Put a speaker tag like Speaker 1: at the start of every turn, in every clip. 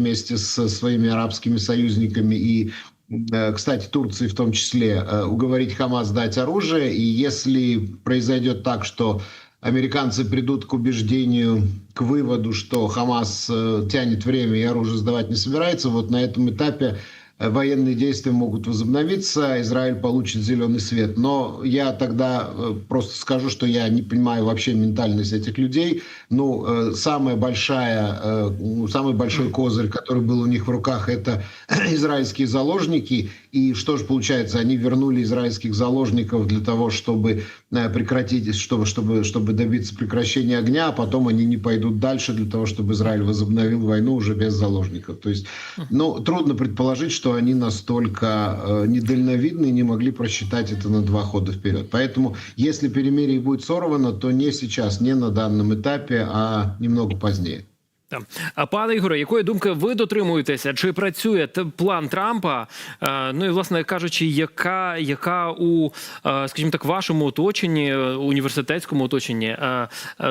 Speaker 1: вместе со своими арабскими союзниками и, э, кстати, Турции в том числе, э, уговорить Хамас дать оружие. И если произойдет так, что американцы придут к убеждению, к выводу, что Хамас э, тянет время и оружие сдавать не собирается, вот на этом этапе э, военные действия могут возобновиться, Израиль получит зеленый свет. Но я тогда э, просто скажу, что я не понимаю вообще ментальность этих людей. Ну, э, самая большая, э, ну, самый большой козырь, который был у них в руках, это израильские заложники. И что же получается, они вернули израильских заложников для того, чтобы прекратить, чтобы, чтобы, чтобы добиться прекращения огня, а потом они не пойдут дальше для того, чтобы Израиль возобновил войну уже без заложников. То есть, ну, трудно предположить, что они настолько э, недальновидны и не могли просчитать это на два хода вперед. Поэтому, если перемирие будет сорвано, то не сейчас, не на данном этапе, а немного позднее.
Speaker 2: А пане Ігоре, якої думки ви дотримуєтеся? Чи працює план Трампа? Е, ну і власне кажучи, яка, яка у, е, скажімо так, вашому оточенні, е, університетському оточенні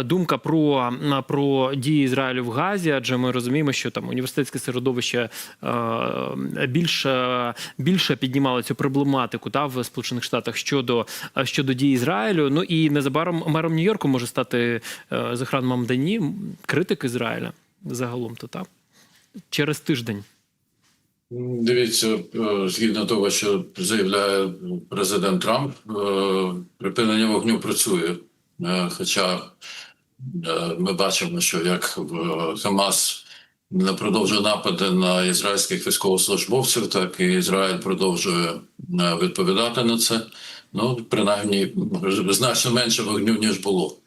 Speaker 2: думка про, про дії Ізраїлю в Газі? Адже ми розуміємо, що там університетське середовище більше, більше піднімало цю проблематику та в Сполучених Штатах щодо, щодо дій Ізраїлю. Ну і незабаром мером Нью-Йорку може стати Захран Мамдані, критик Ізраїля загалом то так? Через тиждень.
Speaker 3: Дивіться, е, згідно того, що заявляє президент Трамп, е, припинення вогню працює. Е, Хоча ми бачимо, що як Хамас не продовжує напади на ізраїльських військовослужбовців, так і Ізраїль продовжує відповідати на це. Ну, принаймні, значно менше вогню, ніж було.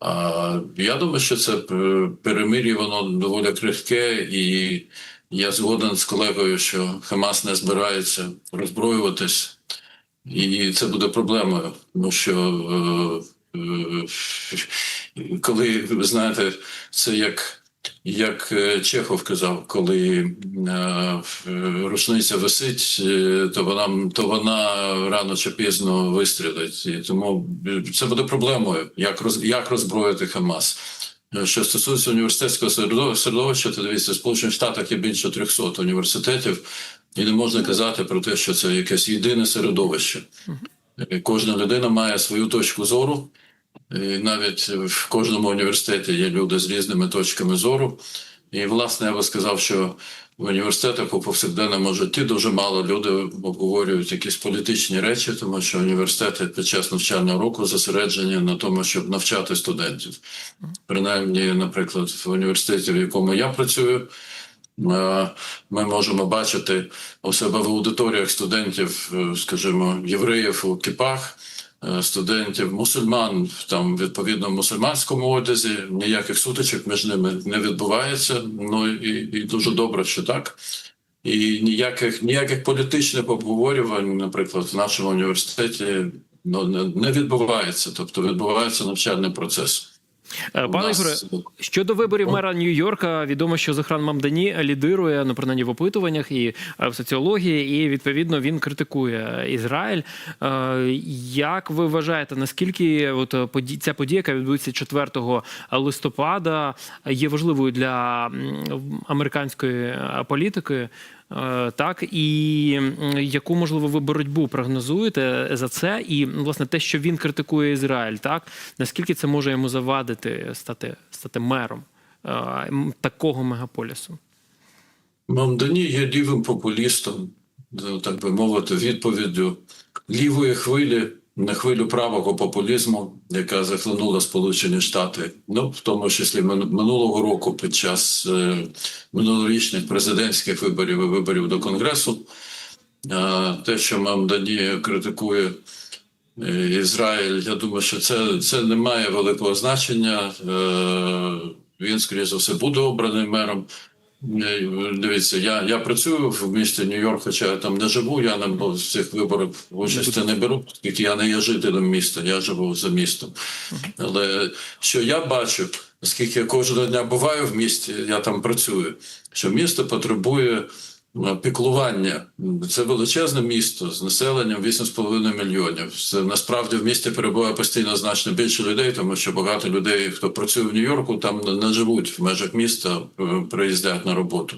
Speaker 3: А, Я думаю, що це е, перемир'я, воно доволі крихке, і я згоден з колегою, що Хамас не збирається роззброюватись, і це буде проблемою, тому що е, е, коли ви знаєте, це як. Як е, Чехов казав, коли е, рушниця висить, е, то вона то вона рано чи пізно вистрілить. І тому е, це буде проблемою, як роз як роззброїти Хамас. Е, Що стосується університетського середовища, то дивіться, в Сполучених Штатах є більше 300 університетів, і не можна казати про те, що це якесь єдине середовище. Е, Кожна людина має свою точку зору. І навіть в кожному університеті є люди з різними точками зору. І, власне, я би сказав, що в університетах у повсякденному житті дуже мало люди обговорюють якісь політичні речі, тому що університети під час навчального року зосереджені на тому, щоб навчати студентів. Принаймні, наприклад, в університеті, в якому я працюю, е, ми можемо бачити у себе в аудиторіях студентів, е, скажімо, євреїв у кіпах студентів, мусульман там відповідно в мусульманському одязі, ніяких сутичок між ними не відбувається. Ну і, і дуже добре, що так. І ніяких ніяких політичних обговорювань, наприклад, в нашому університеті ну, не, не відбувається. Тобто відбувається навчальний процес.
Speaker 2: Е, Пане
Speaker 3: нас-
Speaker 2: Ігоре, щодо виборів мера Нью-Йорка, відомо, що Захран Мамдані лідирує, ну принаймні в опитуваннях і е, в соціології, і відповідно він критикує Ізраїль. Е, Як ви вважаєте, наскільки от ця подія, яка відбудеться 4 листопада, є важливою для американської політики? Е, Так і яку можливо ви боротьбу прогнозуєте за це, і власне те, що він критикує Ізраїль, так наскільки це може йому завадити стати стати мером е, такого мегаполісу?
Speaker 3: Мамдані є лівим популістом, ну, так би мовити, відповіддю лівої хвилі на хвилю правого популізму, яка захлинула Сполучені Штати, ну в тому числі минулого року під час е, минулорічних президентських виборів і виборів до Конгресу. Е, те, що Мамдані критикує е, Ізраїль, я думаю, що це, це не має великого значення. Він, скоріше за все, буде обраний мером. Е, Дивіться, я, я працюю в місті Нью-Йорк, хоча я там не живу, я не з цих виборах участі не беру, оскільки я не є жителем міста, я живу за містом. Але що я бачу, оскільки я кожного дня буваю в місті, я там працюю, що місто потребує піклування. Це величезне місто з населенням 8,5 мільйонів. Це насправді в місті перебуває постійно значно більше людей, тому що багато людей, хто працює в Нью-Йорку, там не- живуть в межах міста, е, приїздять на роботу.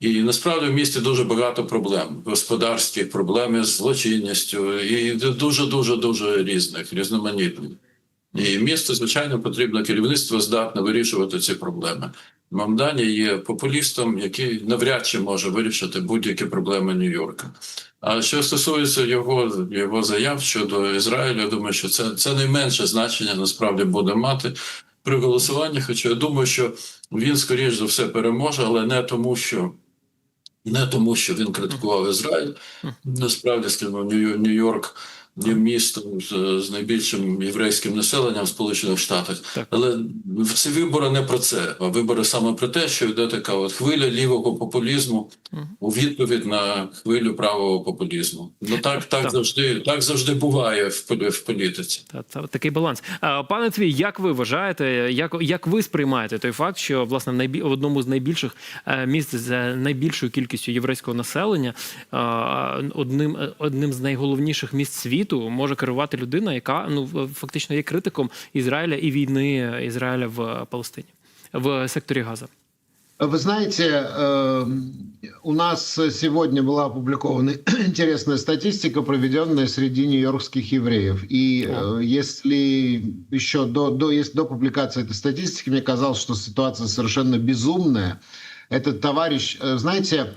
Speaker 3: І насправді в місті дуже багато проблем, господарських проблем із злочинністю, і дуже дуже дуже різних, різноманітних. І місту, звичайно, потрібно керівництво здатне вирішувати ці проблеми. Мамдані є популістом, який навряд чи може вирішити будь-які проблеми Нью-Йорка. А що стосується його, його заяв щодо Ізраїлю, я думаю, що це, це найменше значення насправді буде мати при голосуванні. Хоча я думаю, що він, скоріш за все, переможе, але не тому, що. Не тому, що він критикував Ізраїль. Насправді, скажімо, Нью- Нью-Йорк є містом з, з найбільшим єврейським населенням в Сполучених Штатах.
Speaker 2: Так.
Speaker 3: Але ці вибори не про це, а вибори саме про те, що йде така от хвиля лівого популізму у відповідь на хвилю правого популізму. Ну так, так,
Speaker 2: Так.
Speaker 3: завжди, так завжди буває в, в політиці.
Speaker 2: Та, та такий баланс. А, Пане Твій, як ви вважаєте, як, як ви сприймаєте той факт, що власне в, найбі, в одному з найбільших е, міст з найбільшою кількістю єврейського населення, одним, одним з найголовніших міст світу може керувати людина, яка ну в- фактично є критиком Ізраїля і війни Ізраїля в Палестині в секторі Газа?
Speaker 1: Вы знаете, э, у нас сегодня была опубликована интересная статистика, проведенная среди нью-йоркских евреев. И э, если еще до, до, если до публикации этой статистики мне казалось, что ситуация совершенно безумная, этот товарищ, э, знаете,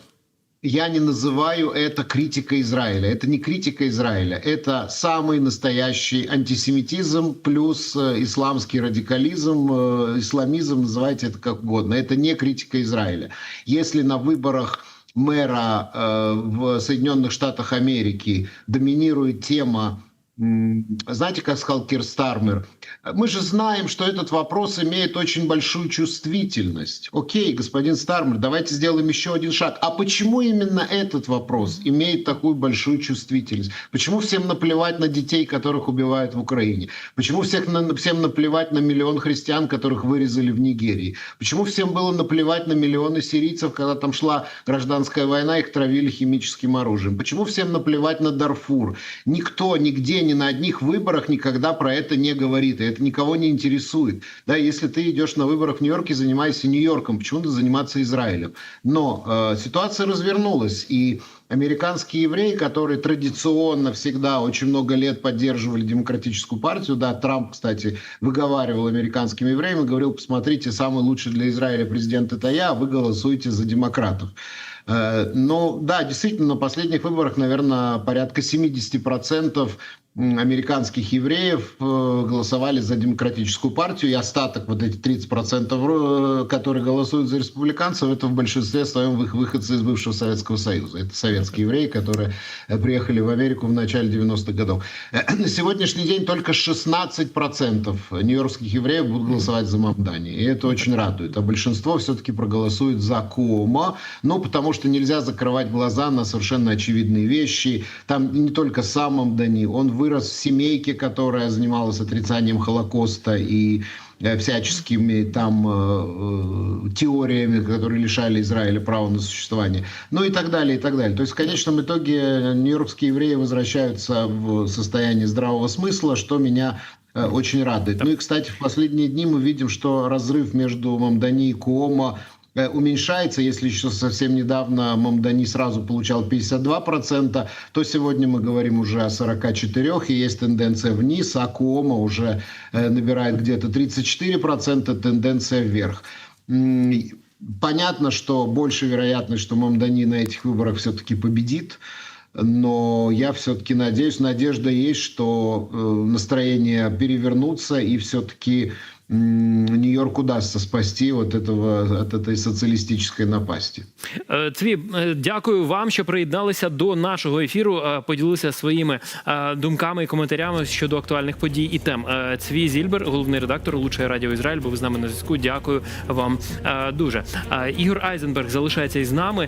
Speaker 1: я не называю это критикой Израиля. Это не критика Израиля. Это самый настоящий антисемитизм плюс э, исламский радикализм, э, исламизм, называйте это как угодно. Это не критика Израиля. Если на выборах мэра э, в Соединенных Штатах Америки доминирует тема м, знаете, как сказал Кир Стармер, мы же знаем, что этот вопрос имеет очень большую чувствительность. Окей, господин Стармер, давайте сделаем еще один шаг. А почему именно этот вопрос имеет такую большую чувствительность? Почему всем наплевать на детей, которых убивают в Украине? Почему всех на- всем наплевать на миллион христиан, которых вырезали в Нигерии? Почему всем было наплевать на миллионы сирийцев, когда там шла гражданская война, их травили химическим оружием? Почему всем наплевать на Дарфур? Никто нигде, ни на одних выборах никогда про это не говорит, и это никого не интересует. Да, если ты идешь на выборах в Нью-Йорке, занимайся Нью-Йорком, почему ты заниматься Израилем? Но э, ситуация развернулась, и американские евреи, которые традиционно всегда очень много лет поддерживали демократическую партию, да, Трамп, кстати, выговаривал американским евреям и говорил, посмотрите, самый лучший для Израиля президент это я, а вы голосуете за демократов. Ну да, действительно, на последних выборах, наверное, порядка 70% м, американских евреев э, голосовали за демократическую партию, и остаток, вот эти 30%, ро- которые голосуют за республиканцев, это в большинстве своем их выходцы из бывшего Советского Союза. Это советские евреи, которые э, приехали в Америку в начале 90-х годов. Э, На сегодняшний день только 16% нью-йоркских евреев будут голосовать за Мамдани, и это очень радует. А большинство все-таки проголосует за Кома, ну, потому что нельзя закрывать глаза на совершенно очевидные вещи. Там не только сам Мамдани, он вырос в семейке, которая занималась отрицанием Холокоста и э, всяческими там э, э, теориями, которые лишали Израиля права на существование, ну и так далее, и так далее. То есть в конечном итоге нью-йоркские евреи возвращаются в состояние здравого смысла, что меня очень радует. Ну и, кстати, в последние дни мы видим, что разрыв между Мамдани и Куомо э, уменьшается. Если еще совсем недавно Мамдани сразу получал 52%, то сегодня мы говорим уже о 44%, и есть тенденция вниз, а Куомо уже э, набирает где-то 34%, тенденция вверх. Понятно, что больше вероятность, что Мамдани на этих выборах все-таки победит, но я все-таки надеюсь, надежда есть, что э, настроения перевернутся и все-таки Нью-Йорк удастся спасти вот этого, от этой социалистической напасти.
Speaker 2: Е, Цві, е, дякую вам, що приєдналися до нашого ефіру. е, Поділилися своїми думками і коментарями щодо актуальних подій і тем. Цві Зільбер, головний редактор Лучшее Радіо Ізраїль, був з нами на зв'язку. Дякую вам дуже. Ігор Айзенберг залишається із нами.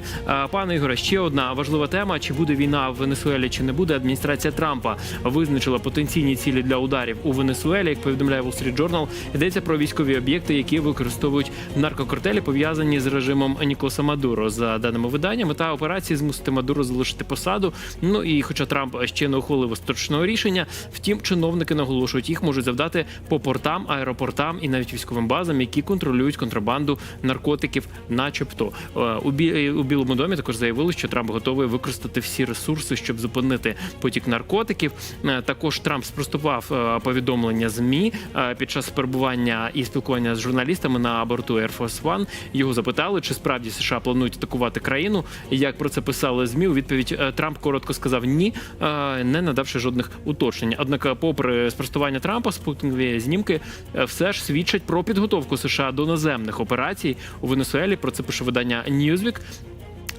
Speaker 2: Пане Ігоре, ще одна важлива тема: чи буде війна в Венесуелі, чи не буде. Адміністрація Трампа визначила потенційні цілі для ударів у Венесуелі. Як повідомляє Wall Street Journal, йдеться йдеться про військові об'єкти, які використовують наркокартелі, пов'язані з режимом Ніколаса Мадуро. За даними видання, мета операції змусити Мадуро залишити посаду. Ну і хоча Трамп ще не ухвалив остаточного рішення, втім, чиновники наголошують, їх можуть завдати по портам, аеропортам і навіть військовим базам, які контролюють контрабанду наркотиків, начебто Е, у Бі- у Білому домі також заявили, що Трамп готовий використати всі ресурси, щоб зупинити потік наркотиків. Е, Також Трамп спростував е, повідомлення змі е, під час перебування і спілкування з журналістами на борту Air Force One. Його запитали, чи справді США планують атакувати країну. Як про це писали змі? У відповідь е, Трамп коротко сказав ні, е, не надавши жодних уточнень. Однак, е, попри спростування Трампа, спутникові знімки все ж свідчать про підготовку США до наземних операцій у Венесуелі. Про це пише видання Newsweek.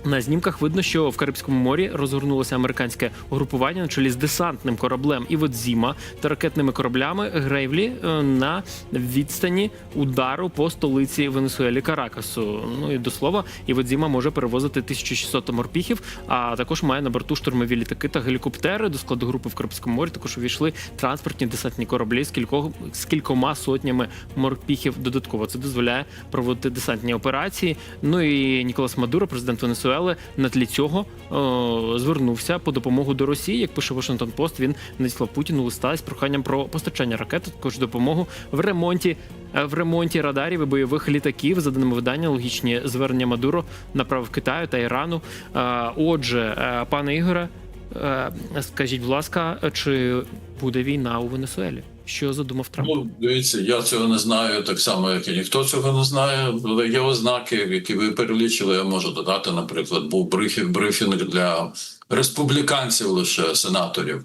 Speaker 2: На знімках видно, що в Карибському морі розгорнулося американське угрупування на чолі з десантним кораблем Іводзіма та ракетними кораблями Грейвлі е, на відстані удару по столиці Венесуелі Каракасу. Ну і до слова, Іводзіма може перевозити 1600 морпіхів, а також має на борту штурмові літаки та гелікоптери. До складу групи в Карибському морі також увійшли транспортні десантні кораблі з кількох з кількома сотнями морпіхів. Додатково це дозволяє проводити десантні операції. Ну і Ніколас Мадуро, президент Венесуели, на тлі цього о, звернувся по допомогу до Росії. Як пише Washington Post, він надіслав Путіну листа з проханням про постачання ракет, також допомогу в ремонті. е, В ремонті радарів і бойових літаків, за даними видання, логічні звернення Мадуро направив Китаю та Ірану. Е, Отже, е, пане Ігоре, е, скажіть, будь ласка, чи буде війна у Венесуелі? Що задумав Трамп?
Speaker 3: Ну, дивіться, я цього не знаю так само, як і ніхто цього не знає. Але є ознаки, які ви перелічили. Я можу додати, наприклад, був брифінг, для республіканців лише сенаторів.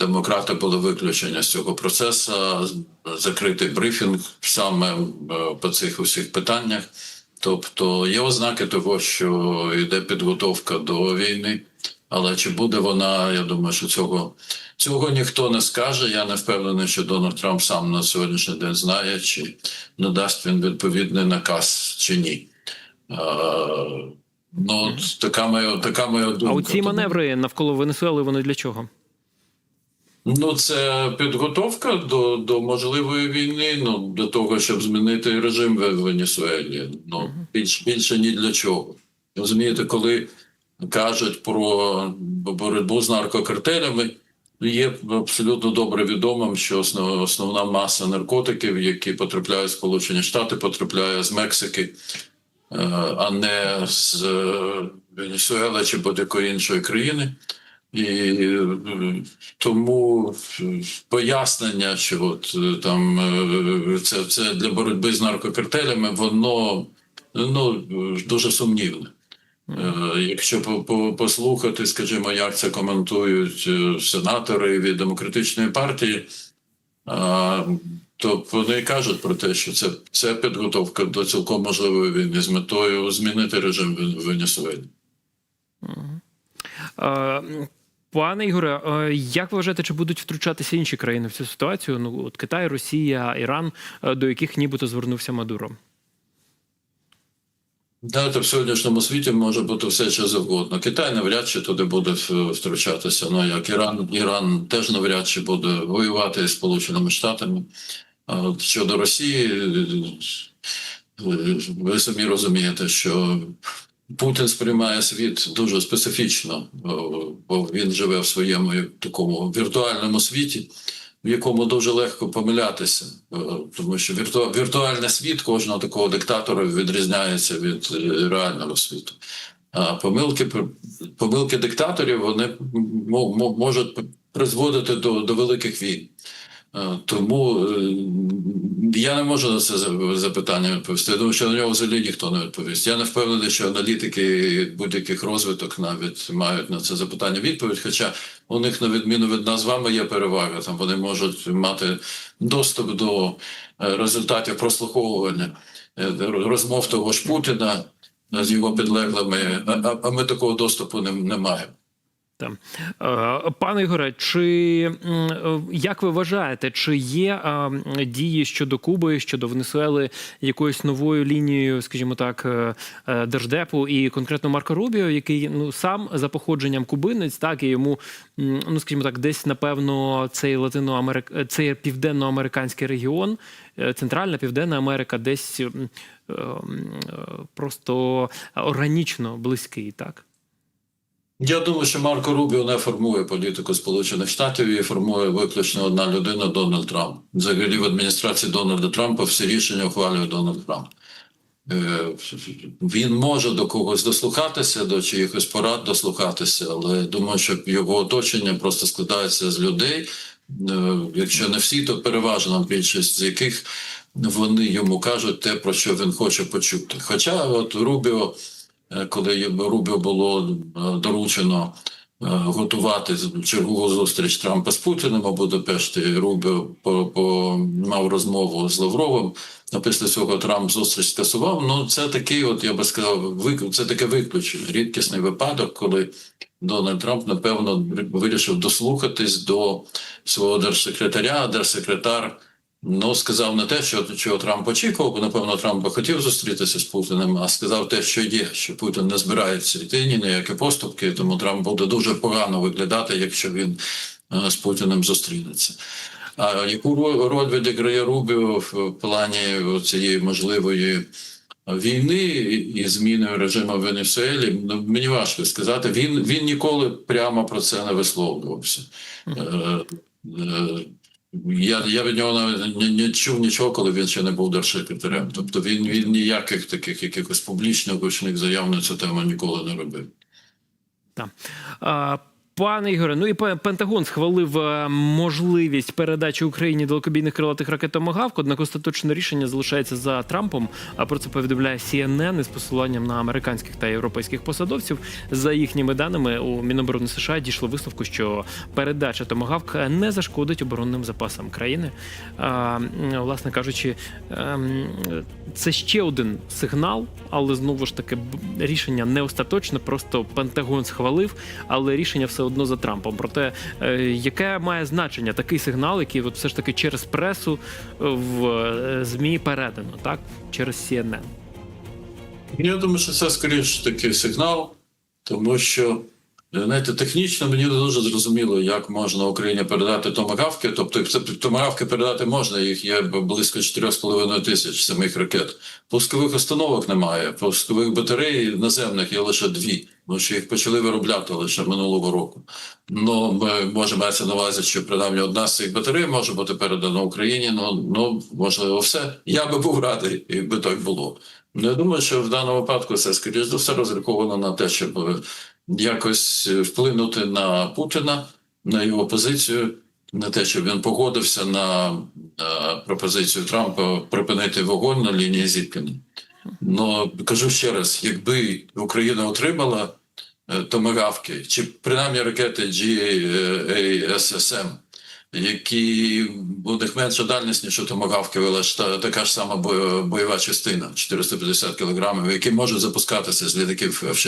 Speaker 3: Демократи були виключені з цього процесу. Закритий брифінг саме е, по цих усіх питаннях. Тобто є ознаки того, що йде підготовка до війни. Але чи буде вона, я думаю, що цього, цього ніхто не скаже. Я не впевнений, що Дональд Трамп сам на сьогоднішній день знає, чи не дасть він відповідний наказ чи ні. А, ну, така моя, така моя думка.
Speaker 2: А оці
Speaker 3: Тому-
Speaker 2: маневри навколо Венесуели вони для чого?
Speaker 3: Ну, це підготовка до, до можливої війни, ну до того, щоб змінити режим в Венесуелі. Ну більш більше ні для чого. Розумієте, коли кажуть про боротьбу з наркокартелями, є абсолютно добре відомим, що основ, основна маса наркотиків, які потрапляють в Сполучені Штати, потрапляє з Мексики, е, а не з е, Венесуели чи будь-якої іншої країни. І е, тому пояснення, що от там це, це для боротьби з наркокартелями, воно ну дуже сумнівне. Е, Якщо по- по- послухати, скажімо, як це коментують е, сенатори від демократичної партії, то вони кажуть про те, що це, це підготовка до цілком можливої війни з метою змінити режим в Венесуелі.
Speaker 2: Е, Пане Ігоре, як ви вважаєте, чи будуть втручатися інші країни в цю ситуацію? Ну от Китай, Росія, Іран, до яких нібито звернувся Мадуро?
Speaker 3: Знаєте, в сьогоднішньому світі може бути все що завгодно. Китай навряд чи туди буде втручатися. Ну як Іран, Іран теж навряд чи буде воювати із Сполученими Штатами. А щодо Росії, ви самі розумієте, що Путін сприймає світ дуже специфічно, бо він живе в своєму такому віртуальному світі. В якому дуже легко помилятися, е, тому що вірту... віртуальний світ кожного такого диктатора відрізняється від е, реального світу. А помилки помилки диктаторів вони мо- мо- можуть призводити до, до великих війн. Е, Тому е, я не можу на це за- запитання відповісти. Я думаю, що на нього взагалі ніхто не відповість. Я не впевнений, що аналітики будь-яких розвиток навіть мають на це запитання відповідь. Хоча у них, на відміну від нас з вами, є перевага. Там вони можуть мати доступ до е, результатів прослуховування розмов того ж Путіна з його підлеглими. А, ми такого доступу не маємо.
Speaker 2: Е, Пане Ігоре, чи е, як ви вважаєте, чи є е, дії щодо Куби, щодо Венесуели якоюсь новою лінією, скажімо так, держдепу і конкретно Марко Рубіо, який ну сам за походженням кубинець, так і йому, ну скажімо так, десь напевно цей латиноамерик... цей південноамериканський регіон, Центральна Південна Америка, десь просто органічно близький, так.
Speaker 3: Я думаю, що Марко Рубіо не формує політику Сполучених Штатів і формує виключно одна людина Дональд Трамп. Взагалі в адміністрації Дональда Трампа всі рішення ухвалює Дональд Трамп. Е, Він може до когось дослухатися, до чиїхось порад дослухатися, але думаю, що його оточення просто складається з людей. е, Якщо не всі, то переважна більшість з яких вони йому кажуть те, про що він хоче почути. Хоча, от Рубіо, коли Рубіо було е, доручено е, готувати чергову зустріч Трампа з Путіним у Будапешті, Рубіо по, по, мав розмову з Лавровим. А після цього Трамп зустріч скасував. Ну, це такий, от я би сказав, вик... це таке виключення, рідкісний випадок, коли Дональд Трамп, напевно, вирішив дослухатись до свого держсекретаря, держсекретар. Ну, сказав не те, що чого Трамп очікував, бо напевно Трамп хотів зустрітися з Путіним, а сказав те, що є, що Путін не збирається йти ні на які поступки, тому Трамп буде дуже погано виглядати, якщо він е, з Путіним зустрінеться. А яку ро- роль відіграє Рубіо в плані цієї можливої війни і зміни режиму в Венесуелі? Ну, мені важко сказати. Він, він ніколи прямо про це не висловлювався. Я, я від нього навіть не, не чув нічого, коли він ще не був держсекретарем. Тобто він, він ніяких таких якихось публічних гучних заяв на цю тему ніколи не робив.
Speaker 2: А, Пане Ігоре, ну і Пентагон схвалив е, можливість передачі Україні далекобійних крилатих ракет «Томагавк», однак остаточне рішення залишається за Трампом. А про це повідомляє CNN із посиланням на американських та європейських посадовців. За їхніми даними у Міноборони США дійшло висновку, що передача «Томагавк» не зашкодить оборонним запасам країни. А, власне кажучи, ем, це ще один сигнал, але знову ж таки рішення не остаточне, просто Пентагон схвалив, але рішення все одно за Трампом. Проте, е, яке має значення такий сигнал, який от все ж таки через пресу е, в е, ЗМІ передано, так? Через CNN.
Speaker 3: Я думаю, що це скоріш такий сигнал, тому що знаєте, технічно мені не дуже зрозуміло, як можна Україні передати томагавки. Тобто, це томагавки передати можна, їх є близько 4,5 тисяч самих ракет. Пускових установок немає, пускових батарей наземних є лише дві. Тому що їх почали виробляти лише минулого року. Ну, ми можемо мається на увазі, що принаймні одна з цих батарей може бути передана Україні. Ну, ну можливо, все. Я би був радий, якби так було. Ну, я думаю, що в даному випадку це скоріш за все розраховано на те, щоб е, якось е, вплинути на Путіна, на його позицію, на те, щоб він погодився на, на пропозицію Трампа припинити вогонь на лінії зіткнення. Ну кажу ще раз: якби Україна отримала е, томагавки, чи принаймні ракети GASSM, які у них менша дальність, ніж томагавки, ж та, така ж сама бо- бойова частина 450 кілограмів, які можуть запускатися з літаків F-16.